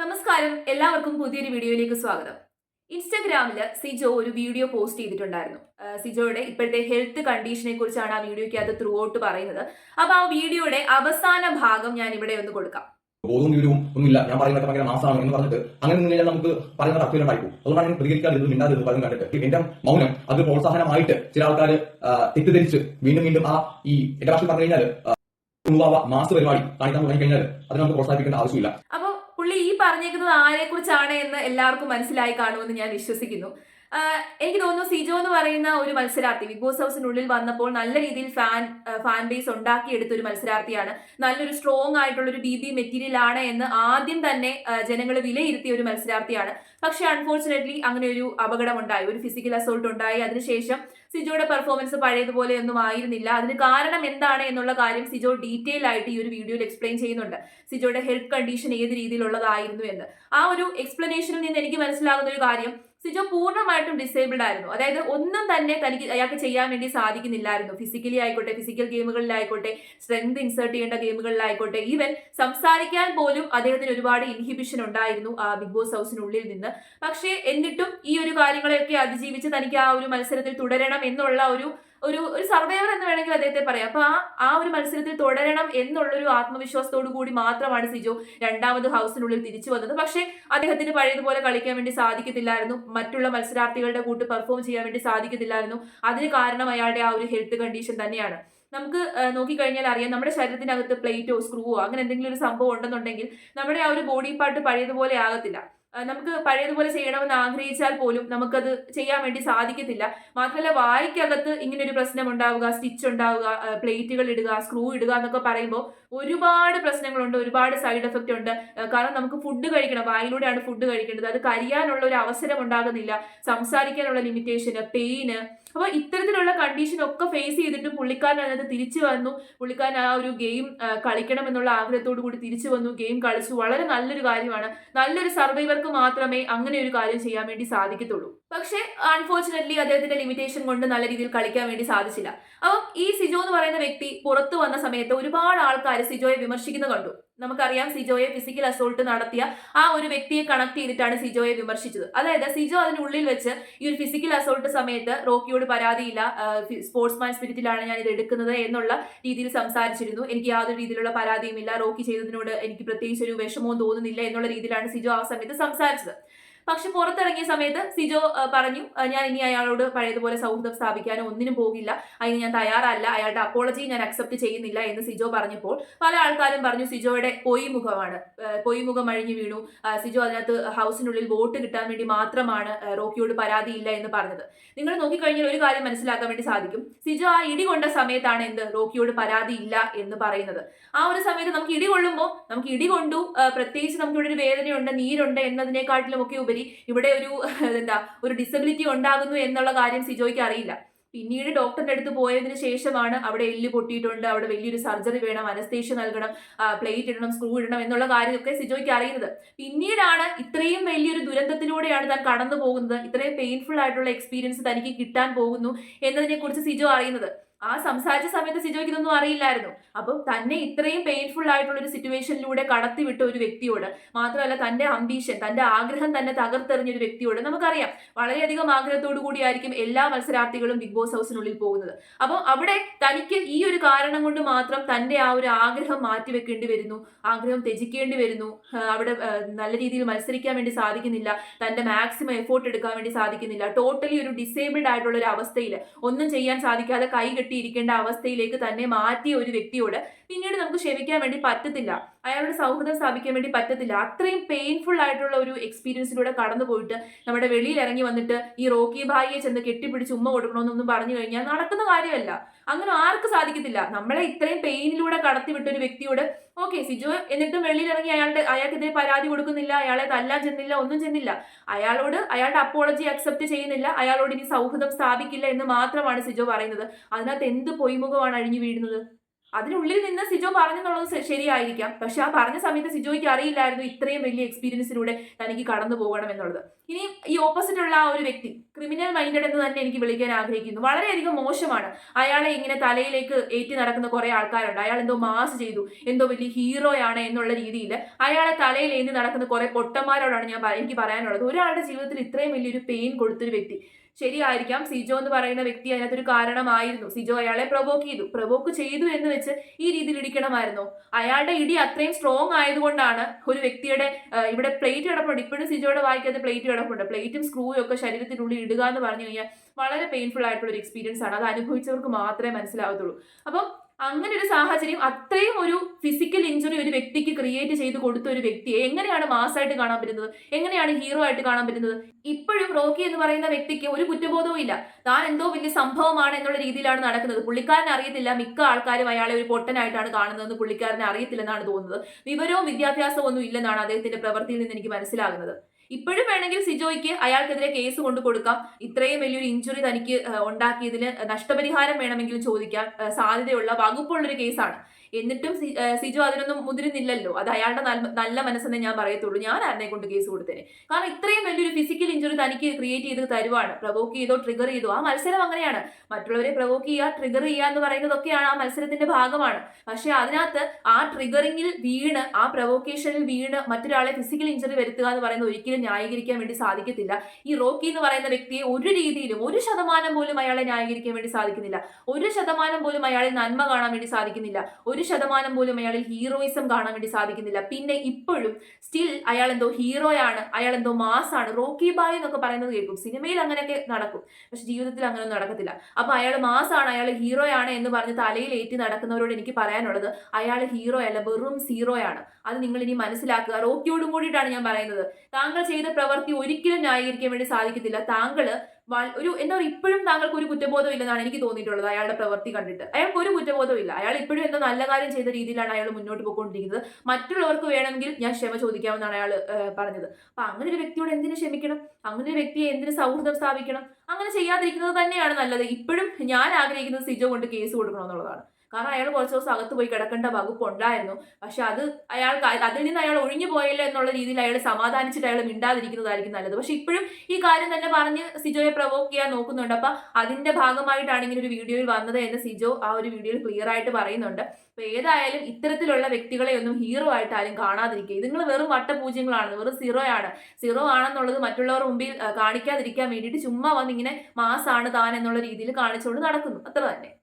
നമസ്കാരം. എല്ലാവർക്കും പുതിയൊരു വീഡിയോയിലേക്ക് സ്വാഗതം. ഇൻസ്റ്റാഗ്രാമിൽ സിജോ ഒരു വീഡിയോ പോസ്റ്റ് ചെയ്തിട്ടുണ്ടായിരുന്നു. സിജോയുടെ ഇപ്പോഴത്തെ ഹെൽത്ത് കണ്ടീഷനെ കുറിച്ചാണ് ആ വീഡിയോയ്ക്ക് അത് ത്രൂ ഔട്ട് പറയുന്നത്. അപ്പൊ ആ വീഡിയോയുടെ അവസാന ഭാഗം ഞാൻ ഇവിടെ ഒന്ന് കൊടുക്കാം. ബോധവും വിവരവും ഒന്നുമില്ല. ഞാൻ പറയുന്നത് ഭയങ്കര മാസമാണ് എന്ന് പറഞ്ഞിട്ട് അങ്ങനെ നിന്ന് നമുക്ക് പറയുന്നത് അർത്ഥമില്ലാണ്ടായി പോകും അതുകൊണ്ടാണ് ഞാൻ പ്രതികരിക്കാതിരുന്നത് മിണ്ടാതിരുന്നത് പലതും കണ്ടിട്ട്. എന്റെ മൗനം അത് പ്രോത്സാഹനമായിട്ട് ചില ആൾക്കാർ തെറ്റിദ്ധരിച്ച് വീണ്ടും വീണ്ടും ആ ഈ എന്റെ ഭാഷയിൽ പറഞ്ഞു കഴിഞ്ഞാൽ മാസ് പരിപാടി കാണിക്കാൻ തുടങ്ങി കഴിഞ്ഞാൽ അത് നമുക്ക് പ്രോത്സാഹിപ്പിക്കേണ്ട ആവശ്യമില്ല. അപ്പോൾ പുള്ളി ഈ പറഞ്ഞേക്കുന്നത് ആരെ കുറിച്ചാണ് എന്ന് എല്ലാവർക്കും മനസ്സിലായി കാണുമെന്ന് ഞാൻ വിശ്വസിക്കുന്നു. എനിക്ക് തോന്നുന്നു സിജോ എന്ന് പറയുന്ന ഒരു മത്സരാർത്ഥി ബിഗ് ബോസ് ഹൗസിനുള്ളിൽ വന്നപ്പോൾ നല്ല രീതിയിൽ ഫാൻ ഫാൻ ബേസ് ഉണ്ടാക്കിയെടുത്ത ഒരു മത്സരാർത്ഥിയാണ്. നല്ലൊരു സ്ട്രോങ് ആയിട്ടുള്ള ഒരു ബി ബി മെറ്റീരിയൽ ആണ് എന്ന് ആദ്യം തന്നെ ജനങ്ങൾ വിലയിരുത്തിയ ഒരു മത്സരാർത്ഥിയാണ്. പക്ഷെ അൺഫോർച്ചുനേറ്റ്ലി അങ്ങനെ ഒരു അപകടം ഉണ്ടായി ഒരു ഫിസിക്കൽ അസോൾട്ട് ഉണ്ടായി. അതിനുശേഷം സിജോയുടെ പെർഫോമൻസ് പഴയതുപോലെ ഒന്നും ആയിരുന്നില്ല. അതിന് കാരണം എന്താണ് എന്നുള്ള കാര്യം സിജോ ഡീറ്റെയിൽ ആയിട്ട് ഈ ഒരു വീഡിയോയിൽ എക്സ്പ്ലെയിൻ ചെയ്യുന്നുണ്ട്. സിജോയുടെ ഹെൽത്ത് കണ്ടീഷൻ ഏത് രീതിയിലുള്ളതായിരുന്നു എന്ന്. ആ ഒരു എക്സ്പ്ലനേഷനിൽ നിന്ന് എനിക്ക് മനസ്സിലാകുന്ന ഒരു കാര്യം സിജോ പൂർണമായിട്ടും ഡിസേബിൾഡ് ആയിരുന്നു. അതായത് ഒന്നും തന്നെ തനിക്ക് അയാൾക്ക് ചെയ്യാൻ വേണ്ടി സാധിക്കുന്നില്ലായിരുന്നു. ഫിസിക്കലി ആയിക്കോട്ടെ ഫിസിക്കൽ ഗെയിമുകളിലായിക്കോട്ടെ സ്ട്രെങ്ത് ഇൻസേർട്ട് ചെയ്യേണ്ട ഗെയിമുകളിലായിക്കോട്ടെ ഈവൻ സംസാരിക്കാൻ പോലും അദ്ദേഹത്തിന് ഒരുപാട് ഇൻഹിബിഷൻ ഉണ്ടായിരുന്നു ആ ബിഗ് ബോസ് ഹൗസിനുള്ളിൽ നിന്ന്. പക്ഷേ എന്നിട്ടും ഈ ഒരു കാര്യങ്ങളെയൊക്കെ അതിജീവിച്ച് തനിക്ക് ആ ഒരു മത്സരത്തിൽ തുടരണം എന്നുള്ള ഒരു ഒരു ഒരു സർവൈവർ എന്ന് വേണമെങ്കിൽ അദ്ദേഹത്തെ പറയാം. അപ്പൊ ആ ആ ഒരു മത്സരത്തിൽ തുടരണം എന്നുള്ളൊരു ആത്മവിശ്വാസത്തോടു കൂടി മാത്രമാണ് സിജോ രണ്ടാമത് ഹൗസിനുള്ളിൽ തിരിച്ചു വന്നത്. പക്ഷേ അദ്ദേഹത്തിന് പഴയതുപോലെ കളിക്കാൻ വേണ്ടി സാധിക്കത്തില്ലായിരുന്നു. മറ്റുള്ള മത്സരാർത്ഥികളുടെ കൂട്ട് പെർഫോം ചെയ്യാൻ വേണ്ടി സാധിക്കത്തില്ലായിരുന്നു. അതിന് കാരണം അയാളുടെ ആ ഒരു ഹെൽത്ത് കണ്ടീഷൻ തന്നെയാണ്. നമുക്ക് നോക്കിക്കഴിഞ്ഞാൽ അറിയാം നമ്മുടെ ശരീരത്തിനകത്ത് പ്ലേറ്റോ സ്ക്രൂവോ അങ്ങനെ എന്തെങ്കിലും ഒരു സംഭവം ഉണ്ടെന്നുണ്ടെങ്കിൽ നമ്മുടെ ആ ഒരു ബോഡി പാർട്ട് പഴയതുപോലെ ആകത്തില്ല. നമുക്ക് പഴയതുപോലെ ചെയ്യണമെന്ന് ആഗ്രഹിച്ചാൽ പോലും നമുക്കത് ചെയ്യാൻ വേണ്ടി സാധിക്കത്തില്ല. മാത്രമല്ല വായിക്കകത്ത് ഇങ്ങനെ ഒരു പ്രശ്നം ഉണ്ടാവുക സ്റ്റിച്ച് ഉണ്ടാവുക പ്ലേറ്റുകൾ ഇടുക സ്ക്രൂ ഇടുക എന്നൊക്കെ പറയുമ്പോൾ ഒരുപാട് പ്രശ്നങ്ങളുണ്ട് ഒരുപാട് സൈഡ് എഫക്റ്റ് ഉണ്ട്. കാരണം നമുക്ക് ഫുഡ് കഴിക്കണം വായിലൂടെയാണ് ഫുഡ് കഴിക്കേണ്ടത്. അത് കരിയാനുള്ള ഒരു അവസരം ഉണ്ടാകുന്നില്ല. സംസാരിക്കാനുള്ള ലിമിറ്റേഷന് പെയിന് അപ്പോൾ ഇത്തരത്തിലുള്ള കണ്ടീഷൻ ഒക്കെ ഫേസ് ചെയ്തിട്ട് പുള്ളിക്കാരൻ അതിനകത്ത് തിരിച്ചു വന്നു. പുള്ളിക്കാരൻ ആ ഒരു ഗെയിം കളിക്കണം എന്നുള്ള ആഗ്രഹത്തോടു കൂടി തിരിച്ചു വന്നു. ഗെയിം കളിച്ചു. വളരെ നല്ലൊരു കാര്യമാണ്. നല്ലൊരു സർവൈവർക്ക് മാത്രമേ അങ്ങനെ ഒരു കാര്യം ചെയ്യാൻ വേണ്ടി സാധിക്കത്തുള്ളൂ. പക്ഷേ അൺഫോർച്ചുനേറ്റ്ലി അദ്ദേഹത്തിന്റെ ലിമിറ്റേഷൻ കൊണ്ട് നല്ല രീതിയിൽ കളിക്കാൻ വേണ്ടി സാധിച്ചില്ല. അപ്പം ഈ സിജോ എന്ന് പറയുന്ന വ്യക്തി പുറത്തു വന്ന സമയത്ത് ഒരുപാട് ആൾക്കാർ സിജോയെ വിമർശിക്കുന്നത് കണ്ടു. നമുക്കറിയാം സിജോയെ ഫിസിക്കൽ അസോൾട്ട് നടത്തിയ ആ ഒരു വ്യക്തിയെ കണക്ട് ചെയ്തിട്ടാണ് സിജോയെ വിമർശിച്ചത്. അതായത് സിജോ അതിനുള്ളിൽ വെച്ച് ഈ ഒരു ഫിസിക്കൽ അസോൾട്ട് സമയത്ത് റോക്കിയോട് പരാതിയില്ല സ്പോർട്സ്മാൻ സ്പിരിറ്റിലാണ് ഞാൻ ഇത് എടുക്കുന്നത് എന്നുള്ള രീതിയിൽ സംസാരിച്ചിരുന്നു. എനിക്ക് യാതൊരു രീതിയിലുള്ള പരാതിയുമില്ല. റോക്കി ചെയ്തതിനോട് എനിക്ക് പ്രത്യേകിച്ച് ഒരു വിഷമവും തോന്നുന്നില്ല എന്നുള്ള രീതിയിലാണ് സിജോ ആ സമയത്ത് സംസാരിച്ചത്. പക്ഷെ പുറത്തിറങ്ങിയ സമയത്ത് സിജോ പറഞ്ഞു ഞാൻ ഇനി അയാളോട് പഴയതുപോലെ സൗഹൃദം സ്ഥാപിക്കാനോ ഒന്നിനും പോകില്ല. അതിന് ഞാൻ തയ്യാറല്ല. അയാളുടെ അപ്പോളജി ഞാൻ അക്സെപ്റ്റ് ചെയ്യുന്നില്ല എന്ന് സിജോ പറഞ്ഞപ്പോൾ പല ആൾക്കാരും പറഞ്ഞു സിജോയുടെ പൊയ് മുഖമാണ് പൊയ് മുഖം അഴിഞ്ഞു വീണു. സിജോ അതിനകത്ത് ഹൗസിനുള്ളിൽ വോട്ട് കിട്ടാൻ വേണ്ടി മാത്രമാണ് റോക്കിയോട് പരാതിയില്ല എന്ന് പറഞ്ഞത്. നിങ്ങൾ നോക്കിക്കഴിഞ്ഞാൽ ഒരു കാര്യം മനസ്സിലാക്കാൻ വേണ്ടി സാധിക്കും. സിജോ ആ ഇടി കൊണ്ട സമയത്താണ് എന്ത്? റോക്കിയോട് പരാതിയില്ല എന്ന് പറയുന്നത്. ആ ഒരു സമയത്ത് നമുക്ക് ഇടി കൊള്ളുമ്പോൾ നമുക്ക് ഇടി കൊണ്ടു. പ്രത്യേകിച്ച് നമുക്ക് ഇവിടെ ഒരു വേദനയുണ്ട് നീരുണ്ട് എന്നതിനെക്കാട്ടിലും ഒക്കെ ഉപരി ഇവിടെ ഒരു എന്താ ഒരു ഡിസബിലിറ്റി ഉണ്ടാകുന്നു എന്നുള്ള കാര്യം സിജോയ്ക്ക് അറിയില്ല. പിന്നീട് ഡോക്ടറിന്റെ അടുത്ത് പോയതിനു ശേഷമാണ് അവിടെ എല്ല് പൊട്ടിയിട്ടുണ്ട് അവിടെ വലിയൊരു സർജറി വേണം അനസ്തേഷ്യ നൽകണം പ്ലേറ്റ് ഇടണം സ്ക്രൂ ഇടണം എന്നുള്ള കാര്യമൊക്കെ സിജോയ്ക്ക് അറിയുന്നത്. പിന്നീടാണ് ഇത്രയും വലിയൊരു ദുരന്തത്തിലൂടെയാണ് താൻ കടന്നു പോകുന്നത് ഇത്രയും പെയിൻഫുൾ ആയിട്ടുള്ള എക്സ്പീരിയൻസ് തനിക്ക് കിട്ടാൻ പോകുന്നു എന്നതിനെക്കുറിച്ച് സിജോ അറിയുന്നത്. ആ സംസാരിച്ച സമയത്ത് സിജോയ്ക്ക് ഇതൊന്നും അറിയില്ലായിരുന്നു. അപ്പം തന്നെ ഇത്രയും പെയിൻഫുൾ ആയിട്ടുള്ള ഒരു സിറ്റുവേഷനിലൂടെ കടത്തിവിട്ട ഒരു വ്യക്തിയോട് മാത്രമല്ല തന്റെ അംബീഷൻ തന്റെ ആഗ്രഹം തന്നെ തകർത്തെറിഞ്ഞ ഒരു വ്യക്തിയോട് നമുക്കറിയാം. വളരെയധികം ആഗ്രഹത്തോടു കൂടിയായിരിക്കും എല്ലാ മത്സരാർത്ഥികളും ബിഗ് ബോസ് ഹൗസിനുള്ളിൽ പോകുന്നത്. അപ്പോൾ അവിടെ തനിക്ക് ഈ ഒരു കാരണം കൊണ്ട് മാത്രം തന്റെ ആ ഒരു ആഗ്രഹം മാറ്റിവെക്കേണ്ടി വരുന്നു. ആഗ്രഹം ത്യജിക്കേണ്ടി വരുന്നു. അവിടെ നല്ല രീതിയിൽ മത്സരിക്കാൻ വേണ്ടി സാധിക്കുന്നില്ല. തന്റെ മാക്സിമം എഫോർട്ട് എടുക്കാൻ വേണ്ടി സാധിക്കുന്നില്ല. ടോട്ടലി ഒരു ഡിസേബിൾഡ് ആയിട്ടുള്ള ഒരു അവസ്ഥയിൽ ഒന്നും ചെയ്യാൻ സാധിക്കാതെ കൈ കെട്ടിയിരിക്കേണ്ട അവസ്ഥയിലേക്ക് തന്നെ മാറ്റിയ ഒരു വ്യക്തിയോട് പിന്നീട് നമുക്ക് ക്ഷമിക്കാൻ വേണ്ടി പറ്റത്തില്ല. അയാളുടെ സൗഹൃദം സ്ഥാപിക്കാൻ വേണ്ടി പറ്റത്തില്ല. അത്രയും പെയിൻഫുൾ ആയിട്ടുള്ള ഒരു എക്സ്പീരിയൻസിലൂടെ കടന്നു പോയിട്ട് നമ്മുടെ വെളിയിൽ ഇറങ്ങി വന്നിട്ട് ഈ റോക്കി ഭായിയെ ചെന്ന് കെട്ടിപ്പിടിച്ച് ഉമ്മ കൊടുക്കണമെന്നൊന്നും പറഞ്ഞു കഴിഞ്ഞാൽ നടക്കുന്ന കാര്യമല്ല. അങ്ങനെ ആർക്ക് സാധിക്കത്തില്ല? നമ്മളെ ഇത്രയും പെയിനിലൂടെ കടത്തിവിട്ട ഒരു വ്യക്തിയോട് ഓക്കെ സിജോ എന്നിട്ടും വെളിയിൽ ഇറങ്ങി അയാളുടെ അയാൾക്കെതിരെ പരാതി കൊടുക്കുന്നില്ല അയാളെ തല്ലാൻ ചെന്നില്ല ഒന്നും ചെന്നില്ല. അയാളോട് അയാളുടെ അപ്പോളജി അക്സെപ്റ്റ് ചെയ്യുന്നില്ല അയാളോട് ഇനി സൗഹൃദം സ്ഥാപിക്കില്ല എന്ന് മാത്രമാണ് സിജോ പറയുന്നത്. അതിനകത്ത് എന്ത് പൊയ്മുഖമാണ് അഴിഞ്ഞു വീഴുന്നത്? അതിനുള്ളിൽ നിന്ന് സിജോ പറഞ്ഞെന്നുള്ളത് ശരിയായിരിക്കാം. പക്ഷെ ആ പറഞ്ഞ സമയത്ത് സിജോയ്ക്ക് അറിയില്ലായിരുന്നു ഇത്രയും വലിയ എക്സ്പീരിയൻസിലൂടെ തനിക്ക് കടന്നു പോകണം എന്നുള്ളത്. ഇനി ഈ ഓപ്പോസിറ്റ് ഉള്ള ആ ഒരു വ്യക്തി ക്രിമിനൽ മൈൻഡഡ് എന്ന് തന്നെ എനിക്ക് വിളിക്കാൻ ആഗ്രഹിക്കുന്നു. വളരെയധികം മോശമാണ്. അയാളെ ഇങ്ങനെ തലയിലേക്ക് ഏറ്റി നടക്കുന്ന കുറെ ആൾക്കാരുണ്ട്. അയാൾ എന്തോ മാസ് ചെയ്തു എന്തോ വലിയ ഹീറോയാണ് എന്നുള്ള രീതിയിൽ അയാളെ തലയിൽ ഏന്തി നടക്കുന്ന കുറെ പൊട്ടന്മാരോടാണ് ഞാൻ എനിക്ക് പറയാനുള്ളത്. ഒരാളുടെ ജീവിതത്തിൽ ഇത്രയും വലിയൊരു പെയിൻ കൊടുത്തൊരു വ്യക്തി ശരിയായിരിക്കാം. സിജോ എന്ന് പറയുന്ന വ്യക്തി അതിനകത്തൊരു കാരണമായിരുന്നു. സിജോ അയാളെ പ്രൊവോക്ക് ചെയ്തു. പ്രൊവോക്ക് ചെയ്തു എന്ന് വെച്ച് ഈ രീതിയിൽ ഇടിക്കണമായിരുന്നു. അയാളുടെ ഇടി അത്രയും സ്ട്രോങ് ആയതുകൊണ്ടാണ് ഒരു വ്യക്തിയുടെ ഇവിടെ പ്ലേറ്റ് കിടപ്പുണ്ട്. ഇപ്പോഴും സിജോയുടെ വായിക്കാത്ത പ്ലേറ്റ് കിടപ്പുണ്ട്. പ്ലേറ്റും സ്ക്രൂവും ഒക്കെ ശരീരത്തിനുള്ളിൽ ഇടുക എന്ന് പറഞ്ഞു കഴിഞ്ഞാൽ വളരെ പെയിൻഫുൾ ആയിട്ടുള്ള ഒരു എക്സ്പീരിയൻസ് ആണ്. അത് അനുഭവിച്ചവർക്ക് മാത്രമേ മനസ്സിലാവത്തുള്ളൂ. അപ്പം അങ്ങനെ ഒരു സാഹചര്യം അത്രയും ഒരു ഫിസിക്കൽ ഇഞ്ചുറി ഒരു വ്യക്തിക്ക് ക്രിയേറ്റ് ചെയ്ത് കൊടുത്ത ഒരു വ്യക്തിയെ എങ്ങനെയാണ് മാസായിട്ട് കാണാൻ പറ്റുന്നത്? എങ്ങനെയാണ് ഹീറോ ആയിട്ട് കാണാൻ പറ്റുന്നത്? ഇപ്പോഴും റോക്കി എന്ന് പറയുന്ന വ്യക്തിക്ക് ഒരു കുറ്റബോധവും ഇല്ല. താൻ എന്തോ വലിയ സംഭവമാണ് എന്നുള്ള രീതിയിലാണ് നടക്കുന്നത്. പുള്ളിക്കാരൻ അറിയത്തില്ല. മിക്ക ആൾക്കാരും അയാളെ ഒരു പൊട്ടനായിട്ടാണ് കാണുന്നതെന്ന് പുള്ളിക്കാരനെ അറിയത്തില്ലെന്നാണ് തോന്നുന്നത്. വിവരവും വിദ്യാഭ്യാസവും ഒന്നും ഇല്ലെന്നാണ് അദ്ദേഹത്തിന്റെ പ്രവൃത്തിയിൽ നിന്ന് എനിക്ക് മനസ്സിലാകുന്നത്. ഇപ്പോഴും വേണമെങ്കിൽ സിജോയ്ക്ക് അയാൾക്കെതിരെ കേസ് കൊണ്ടു കൊടുക്കാം. ഇത്രയും വലിയൊരു ഇഞ്ചുറി തനിക്ക് ഉണ്ടാക്കിയതിന് നഷ്ടപരിഹാരം വേണമെങ്കിലും ചോദിക്കാം. സാധ്യതയുള്ള വകുപ്പുള്ളൊരു കേസാണ്. എന്നിട്ടും സിജു അതിനൊന്നും മുതിരുന്നില്ലല്ലോ. അത് അയാളുടെ നല്ല- മനസ്സെന്ന് ഞാൻ പറയത്തുള്ളൂ. ഞാൻ ആരനെ കൊണ്ട് കേസ് കൊടുത്തേനെ. കാരണം ഇത്രയും വലിയൊരു ഫിസിക്കൽ ഇഞ്ചുറി തനിക്ക് ക്രിയേറ്റ് ചെയ്ത് തരുവാണ്. പ്രവോക്ക് ചെയ്തോ ട്രിഗർ ചെയ്തോ ആ മത്സരം അങ്ങനെയാണ്. മറ്റുള്ളവരെ പ്രവോക്ക് ചെയ്യുക ട്രിഗർ ചെയ്യുക എന്ന് പറയുന്നതൊക്കെയാണ് ആ മത്സരത്തിന്റെ ഭാഗമാണ്. പക്ഷെ അതിനകത്ത് ആ ട്രിഗറിങ്ങിൽ വീണ് ആ പ്രവോക്കേഷനിൽ വീണ് മറ്റൊരാളെ ഫിസിക്കൽ ഇഞ്ചുറി വരുത്തുക എന്ന് പറയുന്നത് ഒരിക്കലും ന്യായീകരിക്കാൻ വേണ്ടി സാധിക്കത്തില്ല. ഈ റോക്കി എന്ന് പറയുന്ന വ്യക്തിയെ ഒരു രീതിയിലും ഒരു ശതമാനം പോലും അയാളെ ന്യായീകരിക്കാൻ വേണ്ടി സാധിക്കുന്നില്ല. ഒരു ശതമാനം പോലും അയാളെ നന്മ കാണാൻ വേണ്ടി സാധിക്കുന്നില്ല. ഒരു ശതമാനം പോലും അയാളിൽ ഹീറോയിസം കാണാൻ വേണ്ടി സാധിക്കുന്നില്ല. പിന്നെ ഇപ്പോഴും സ്റ്റിൽ അയാൾ എന്തോ ഹീറോയാണ് അയാൾ എന്തോ മാസാണ് റോക്കി ബായ് എന്നൊക്കെ പറയുന്നത് കേൾക്കും. സിനിമയിൽ അങ്ങനെയൊക്കെ നടക്കും. പക്ഷെ ജീവിതത്തിൽ അങ്ങനെയൊന്നും നടക്കത്തില്ല. അപ്പൊ അയാൾ മാസാണ് അയാൾ ഹീറോയാണ് എന്ന് പറഞ്ഞ് തലയിൽ ഏറ്റി നടക്കുന്നവരോട് എനിക്ക് പറയാനുള്ളത് അയാൾ ഹീറോ അല്ല വെറും സീറോയാണ്. അത് നിങ്ങൾ ഇനി മനസ്സിലാക്കുക. റോക്കിയോടും കൂടിയിട്ടാണ് ഞാൻ പറയുന്നത്. താങ്കൾ ചെയ്ത പ്രവൃത്തി ഒരിക്കലും ന്യായീകരിക്കാൻ വേണ്ടി സാധിക്കത്തില്ല. താങ്കൾ വ- ഒരു എന്താ പറയുക ഇപ്പോഴും താങ്കൾക്ക് ഒരു കുറ്റബോധം ഇല്ലെന്നാണ് എനിക്ക് തോന്നിയിട്ടുള്ളത് അയാളുടെ പ്രവൃത്തി കണ്ടിട്ട്. അയാൾക്ക് ഒരു കുറ്റബോധം ഇല്ല. അയാൾ ഇപ്പോഴും എന്താ നല്ല കാര്യം ചെയ്ത രീതിയിലാണ് അയാൾ മുന്നോട്ട് പോയിക്കൊണ്ടിരിക്കുന്നത്. മറ്റുള്ളവർക്ക് വേണമെങ്കിൽ ഞാൻ ക്ഷമ ചോദിക്കാമെന്നാണ് അയാൾ പറഞ്ഞത്. അപ്പൊ അങ്ങനെ ഒരു വ്യക്തിയോട് എന്തിനു ക്ഷമിക്കണം? അങ്ങനെ ഒരു വ്യക്തിയെ എന്തിനു സൗഹൃദം സ്ഥാപിക്കണം? അങ്ങനെ ചെയ്യാതിരിക്കുന്നത് തന്നെയാണ് നല്ലത്. ഇപ്പോഴും ഞാൻ ആഗ്രഹിക്കുന്നത് സിജോ കൊണ്ട് കേസ് കൊടുക്കണമെന്നുള്ളതാണ്. കാരണം അയാൾ കുറച്ച് ദിവസം അകത്ത് പോയി കിടക്കേണ്ട വകുപ്പ് ഉണ്ടായിരുന്നു. പക്ഷെ അത് അയാൾക്ക് അ- അതിൽ നിന്ന് അയാൾ ഒഴിഞ്ഞു പോയില്ല എന്നുള്ള രീതിയിൽ അയാൾ സമാധാനിച്ചിട്ട് അയാൾ മിണ്ടാതിരിക്കുന്നതായിരിക്കും നല്ലത്. പക്ഷെ ഇപ്പോഴും ഈ കാര്യം തന്നെ പറഞ്ഞ് സിജോയെ പ്രവോക്ക് ചെയ്യാൻ നോക്കുന്നുണ്ട്. അപ്പൊ അതിന്റെ ഭാഗമായിട്ടാണ് ഇങ്ങനെ ഒരു വീഡിയോയിൽ വന്നത് എന്ന് സിജോ ആ ഒരു വീഡിയോയിൽ ക്ലിയർ ആയിട്ട് പറയുന്നുണ്ട്. അപ്പൊ ഏതായാലും ഇത്തരത്തിലുള്ള വ്യക്തികളെ ഒന്നും ഹീറോ ആയിട്ട് ആരും കാണാതിരിക്കുക. നിങ്ങൾ വെറും വട്ടപൂജ്യങ്ങളാണ്. വെറും സീറോ ആണ്. സീറോ ആണെന്നുള്ളത് മറ്റുള്ളവർ മുമ്പിൽ കാണിക്കാതിരിക്കാൻ വേണ്ടിയിട്ട് ചുമ്മാ വന്ന് ഇങ്ങനെ മാസാണ് താൻ എന്നുള്ള രീതിയിൽ കാണിച്ചുകൊണ്ട് നടക്കുന്നു. അത്ര തന്നെ.